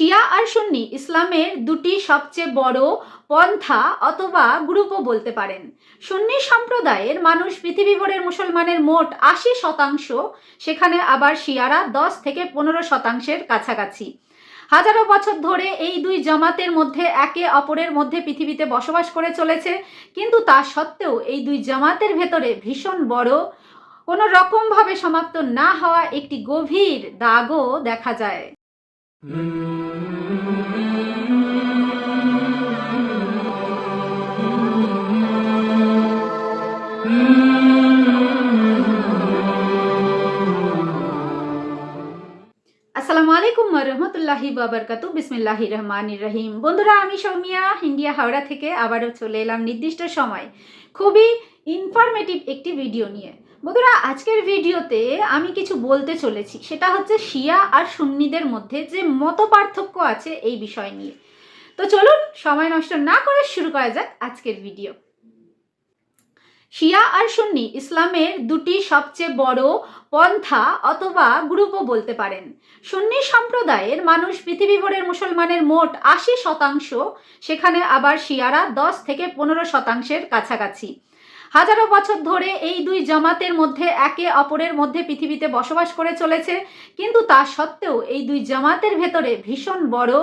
শিয়া আর সুন্নি ইসলামের দুটি সবচেয়ে বড় পন্থা অথবা গ্রুপও বলতে পারেন। সুন্নি সম্প্রদায়ের মানুষ পৃথিবীভরের মুসলমানের মোট আশি শতাংশ, সেখানে আবার শিয়ারা দশ থেকে পনেরো শতাংশের কাছাকাছি। হাজারো বছর ধরে এই দুই জামাতের মধ্যে একে অপরের মধ্যে পৃথিবীতে বসবাস করে চলেছে, কিন্তু তা সত্ত্বেও এই দুই জামাতের ভেতরে ভীষণ বড় কোনো রকমভাবে সমাপ্ত না হওয়া একটি গভীর দাগও দেখা যায়। বাবরকাতু বিসমিল্লাহি রহমানির রহিম বন্ধুরা, আমি সৌমিয়া ইন্ডিয়া হাওড়া থেকে আবারও চলে এলাম নির্দিষ্ট সময়। খুবই ইনফরমেটিভ একটি ভিডিও নিয়ে। বন্ধুরা, আজকের ভিডিওতে আমি কিছু বলতে চলেছি। সেটা হচ্ছে শিয়া আর সুন্নিদের মধ্যে যে মত পার্থক্য আছে এই বিষয় নিয়ে। তো চলুন, সময় নষ্ট না করে শুরু করা যাক আজকের ভিডিও শিয়া আর সুন্নি ইসলামের দুটি সবচেয়ে বড় পন্থা অথবা গ্রুপও বলতে পারেন। সুন্নি সম্প্রদায়ের মানুষ পৃথিবীভরের মুসলমানের মোট আশি শতাংশ, সেখানে আবার শিয়ারা দশ থেকে পনেরো শতাংশের কাছাকাছি। হাজারো বছর ধরে এই দুই জামাতের মধ্যে একে অপরের মধ্যে পৃথিবীতে বসবাস করে চলেছে, কিন্তু তা সত্ত্বেও এই দুই জামাতের ভেতরে ভীষণ বড়,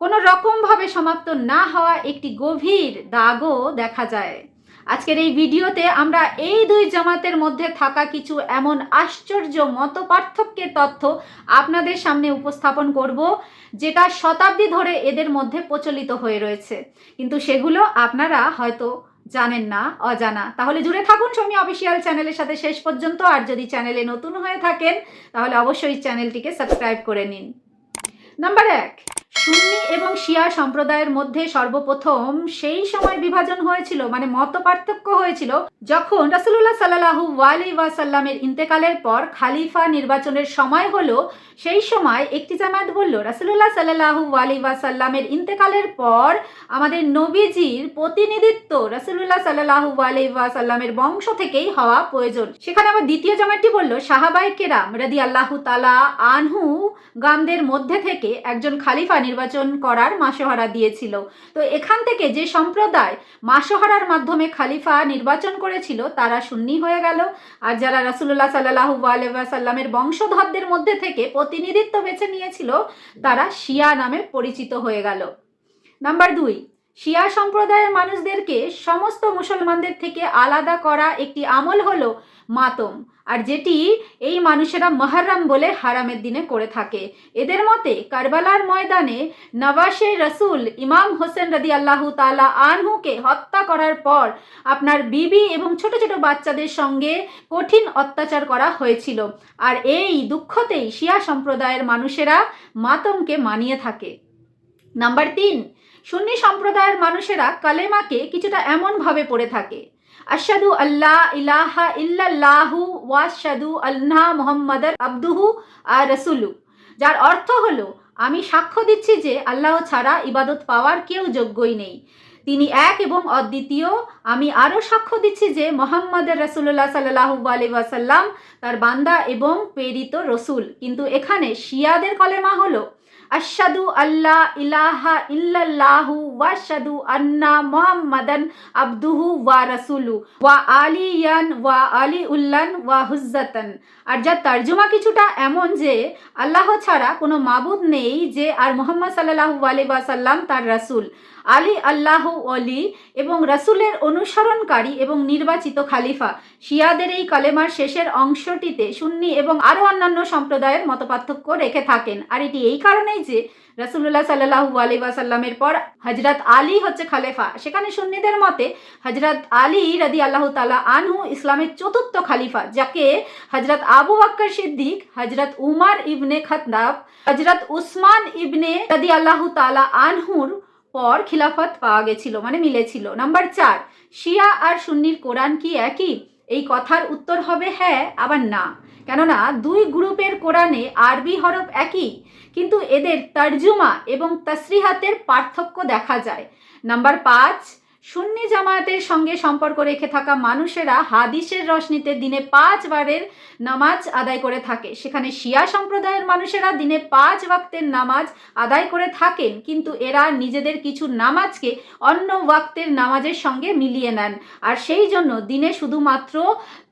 কোনো রকমভাবে সমাপ্ত না হওয়া একটি গভীর দাগও দেখা যায়। আজকের এই ভিডিওতে আমরা এই দুই জামাতের মধ্যে থাকা কিছু এমন আশ্চর্য মত পার্থক্যের তথ্য আপনাদের সামনে উপস্থাপন করব, যেটা শতাব্দী ধরে এদের মধ্যে প্রচলিত হয়ে রয়েছে। কিন্তু সেগুলো আপনারা হয়তো জানেন না, অজানা। তাহলে জুড়ে থাকুন সৌমি অফিসিয়াল চ্যানেলের সাথে শেষ পর্যন্ত, আর যদি চ্যানেলে নতুন হয়ে থাকেন, তাহলে অবশ্যই চ্যানেলটিকে সাবস্ক্রাইব করে নিন। নাম্বার এক। সুন্নি এবং শিয়া সম্প্রদায়ের মধ্যে সর্বপ্রথম সেই সময় বিভাজন হয়েছিল মানে মত পার্থক্য হয়েছিল, যখন রাসুল্লাহ সাল্লাহু ওয়ালি ওয়াসাল্লামের ইন্তেকালের পর খালিফা নির্বাচনের সময় হলো, সেই সময় একটি জামাত বলল রাসুল্লাহ সাল্লাহু ওয়ালি ওয়াসাল্লামের ইন্তেকালের পর আমাদের নবীজির প্রতিনিধিত্ব রাসুল্লাহ সাল্লাহু ওয়ালি ওয়াসাল্লামের বংশ থেকেই হওয়া প্রয়োজন। সেখানে আবার দ্বিতীয় জামাতটি বলল সাহাবাই কেরাম রাদি আল্লাহ তালা আনহু গামদের মধ্যে থেকে একজন খালিফা নির্বাচন করার মাসোহারা দিয়েছিল। তো এখান থেকে যে সম্প্রদায় মাসোহারার মাধ্যমে খালিফা নির্বাচন করেছিল, তারা সুন্নি হয়ে গেল। আর যারা রাসুল্লাহ সাল্লাহু আলাইসাল্লামের বংশধরদের মধ্যে থেকে প্রতিনিধিত্ব বেছে নিয়েছিল, তারা শিয়া নামে পরিচিত হয়ে গেল। নাম্বার দুই শিয়া সম্প্রদায়ের মানুষদেরকে সমস্ত মুসলমানদের থেকে আলাদা করা একটি আমল হলো মাতম, আর যেটি এই মানুষেরা মহরম বলে হারামের দিনে করে থাকে। এদের মতে কারবালার ময়দানে নওয়াশে রসুল ইমাম হোসেন রদি আল্লাহ তালা আনহুকে হত্যা করার পর আপনার বিবি এবং ছোট ছোট বাচ্চাদের সঙ্গে কঠিন অত্যাচার করা হয়েছিল। আর এই দুঃখতেই শিয়া সম্প্রদায়ের মানুষেরা মাতমকে মানিয়ে থাকে। নাম্বার তিন সুন্নি সম্প্রদায়ের মানুষেরা কালেমাকে কিছুটা এমনভাবে পড়ে থাকে। আশাদু আল্লাহ ইলাহা ইল্লাল্লাহু ওয়াশাদু আল্লাহ মোহাম্মদ আব্দুহু আর রসুলু। যার অর্থ হলো, আমি সাক্ষ্য দিচ্ছি যে আল্লাহ ছাড়া ইবাদত পাওয়ার কেউ যোগ্যই নেই। তিনি এক এবং অদ্বিতীয়। আমি আরও সাক্ষ্য দিচ্ছি যে মোহাম্মদ রসুল্লাহ সাল্লাহু আলি ওয়াসাল্লাম তার বান্দা এবং প্রেরিত রসুল। কিন্তু এখানে শিয়াদের কলেমা হলো আশাদু আল্লাহ ইলাহা ইল্লাল্লাহু ওয়াশাদু আন্না মুহাম্মাদান আবদুহু ওয়া রাসুলু ওয়া আলিয়ান ওয়া আলি উল্লান ওয়া হুজ্জাতান। আর যার তর্জমা কিছুটা এমন যে, আল্লাহ ছাড়া কোনো মাবুদ নেই যে আর মোহাম্মদ সাল্লাহু আলি তার রাসুল। আলী আল্লাহ অলি এবং রাসুলের অনুসরণকারী এবং নির্বাচিত খালিফা। শিয়াদের এই কালেমার শেষের অংশটিতে সুন্নি এবং আরও অন্যান্য সম্প্রদায়ের মতপার্থক্য রেখে থাকেন। আর এটি এই কারণেই যে রাসুল্লাহ সাল্লাহু আলি ওয়াসাল্লামের পর হজরত আলী হচ্ছে খালেফা। সেখানে সুন্নিদের মতে হজরত আলী রাদি আল্লাহ তালা আনহু ইসলামের চতুর্থ খালিফা, যাকে হজরত আবু বাক্কর সিদ্দিক হজরত উমার ইবনে খতনাব হজরত উসমান ইবনে রাদি আল্লাহ তালা আনহুর পর খিলাফত পাওয়া গেছিল মানে মিলেছিল। নাম্বার চার, শিয়া আর সুন্নির কোরআন কি একই? এই কথার উত্তর হবে হ্যাঁ আবার না। কেননা দুই গ্রুপের কোরআনে আরবি হরফ একই, কিন্তু এদের তর্জুমা এবং তসরিহাতের পার্থক্য দেখা যায়। নাম্বার পাঁচ সুন্নি জামায়াতের সঙ্গে সম্পর্ক রেখে থাকা মানুষেরা হাদিসের রশনিতে দিনে পাঁচ বারের নামাজ আদায় করে থাকে। সেখানে শিয়া সম্প্রদায়ের মানুষেরা দিনে পাঁচ ওয়াক্তের নামাজ আদায় করে থাকেন, কিন্তু এরা নিজেদের কিছু নামাজকে অন্য ওয়াক্তের নামাজের সঙ্গে মিলিয়ে নেন। আর সেই জন্য দিনে শুধুমাত্র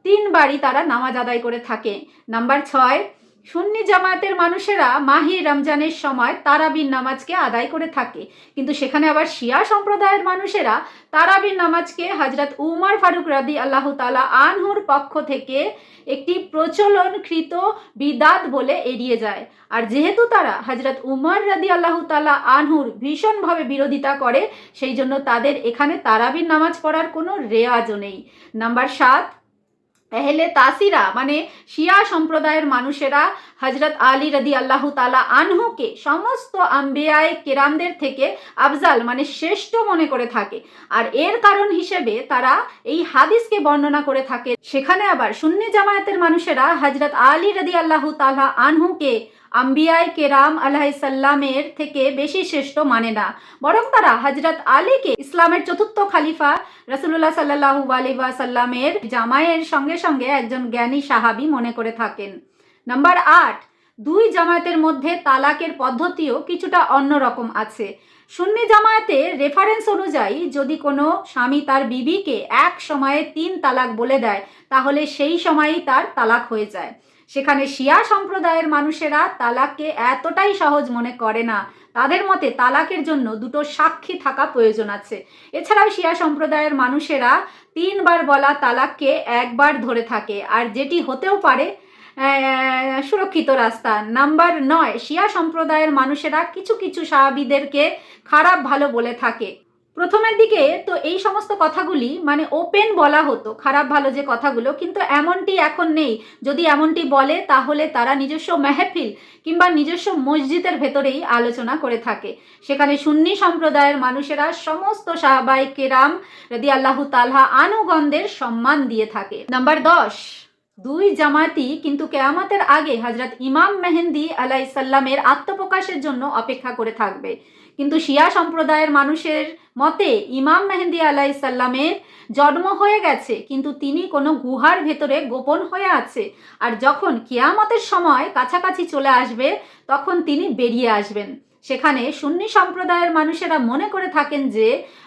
তিনবারই তারা নামাজ আদায় করে থাকে। নাম্বার ছয় সুন্নি জামায়াতের মানুষেরা মাহি রমজানের সময় তারাবির নামাজকে আদায় করে থাকে। কিন্তু সেখানে আবার শিয়া সম্প্রদায়ের মানুষেরা তারাবির নামাজকে হজরত উমর ফারুক রাদি আল্লাহ তালা আনহুর পক্ষ থেকে একটি প্রচলনকৃত বিদাত বলে এড়িয়ে যায়। আর যেহেতু তারা হজরত উমর রাদি আল্লাহ তালা আনহুর ভীষণভাবে বিরোধিতা করে, সেই জন্য তাদের এখানে তারাবির নামাজ পড়ার কোনো রেওয়াজও নেই। নাম্বার সাত এহলে তাসিরা মানে শিয়া সম্প্রদায়ের মানুষেরা হজরত আলী রদি আল্লাহ তালা আনহুকে সমস্ত আম্বিয়ায় কেরামদের থেকে আফজাল মানে শ্রেষ্ঠ মনে করে থাকে। আর এর কারণ হিসেবে তারা এই হাদিসকে বর্ণনা করে থাকে। সেখানে আবার সুন্নি জামায়াতের মানুষেরা হজরত আলী রদি আল্লাহ তালা আনহুকে আম্বিয়ায় কেরাম আলাইসাল্লামের থেকে বেশি শ্রেষ্ঠ মানে না। বরং তারা হজরত আলীকে ইসলামের চতুর্থ খালিফা রসুল্লাহ সাল্লাহু আলিবাসাল্লামের জামাইয়ের সঙ্গে সঙ্গে একজন জ্ঞানী সাহাবি মনে করে থাকেন। নাম্বার আট, দুই জামায়াতের মধ্যে তালাকের পদ্ধতিও কিছুটা অন্যরকম আছে। সুন্নি জামায়াতে রেফারেন্স অনুযায়ী যদি কোনো স্বামী তার বিবিকে এক সময়ে তিন তালাক বলে দেয়, তাহলে সেই সময়ই তার তালাক হয়ে যায়। সেখানে শিয়া সম্প্রদায়ের মানুষেরা তালাককে এতটাই সহজ মনে করে না তাদের মতে তালাকের জন্য দুটো সাক্ষী থাকা প্রয়োজন আছে। এছাড়াও শিয়া সম্প্রদায়ের মানুষেরা তিনবার বলা তালাককে একবার ধরে থাকে, আর যেটি হতেও পারে সুরক্ষিত রাস্তা। নাম্বার নয়, শিয়া সম্প্রদায়ের মানুষেরা কিছু কিছু সাহাবিদেরকে খারাপ ভালো বলে থাকে। প্রথমের দিকে তো এই সমস্ত কথাগুলি মানে ওপেন বলা হতো, খারাপ ভালো যে কথাগুলো, কিন্তু এমনটি এখন নেই। যদি এমনটি বলে, তাহলে তারা নিজস্ব মেহফিল কিংবা নিজস্ব মসজিদের ভেতরেই আলোচনা করে থাকে। সেখানে সুন্নি সম্প্রদায়ের মানুষেরা সমস্ত সাহাবাই কেরাম রদি আল্লাহ তালহা আনুগন্ধের সম্মান দিয়ে থাকে। নাম্বার দশ দুই জামাতি কিন্তু কেয়ামতের আগে হজরত ইমাম মেহেন্দি আলাই সাল্লামের আত্মপ্রকাশের জন্য অপেক্ষা করে থাকবে। কিন্তু শিয়া সম্প্রদায়ের মানুষের মতে ইমাম মেহেন্দি আলাই সাল্লামের জন্ম হয়ে গেছে, কিন্তু তিনি কোনো গুহার ভেতরে গোপন হয়ে আছে। আর যখন কেয়ামতের সময় কাছাকাছি চলে আসবে, তখন তিনি বেরিয়ে আসবেন। সেখানে সুন্নি সম্প্রদায়ের মানুষেরা মনে করে থাকেন যে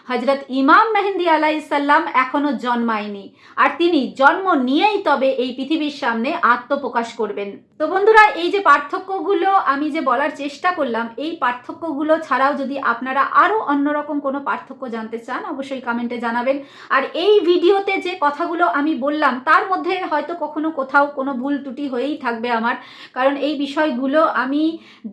হজরত ইমাম মেহেন্দি আলাহ ইসাল্লাম এখনও জন্মায়নি। আর তিনি জন্ম নিয়েই তবে এই পৃথিবীর সামনে আত্মপ্রকাশ করবেন। তো বন্ধুরা, এই যে পার্থক্যগুলো আমি যে বলার চেষ্টা করলাম, এই পার্থক্যগুলো ছাড়াও যদি আপনারা আরও অন্যরকম কোনো পার্থক্য জানতে চান, অবশ্যই কমেন্টে জানাবেন। আর এই ভিডিওতে যে কথাগুলো আমি বললাম, তার মধ্যে হয়তো কখনো কোথাও কোনো ভুল ত্রুটি হয়েই থাকবে আমার। কারণ এই বিষয়গুলো আমি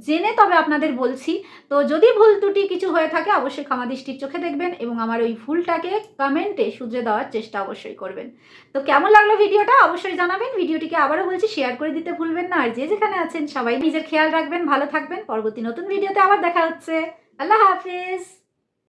জেনে তবে আপনাদের বলছি। তো যদি ভুল ত্রুটি কিছু হয়ে থাকে, অবশ্যই ক্ষমা দৃষ্টির চোখে দেখবেন এবং আমার ওই ভুলটাকে কমেন্টে শুধরে দেওয়ার চেষ্টা অবশ্যই করবেন। তো কেমন লাগল ভিডিওটা? অবশ্যই জানাবেন। ভিডিওটিকে আবারও বলছি শেয়ার করে দিতে ভুলবেন না। আর যে যেখানে আছেন সবাই নিজের খেয়াল রাখবেন, ভালো থাকবেন। পরবর্তী নতুন ভিডিওতে আবার দেখা হচ্ছে। আল্লাহ হাফিজ।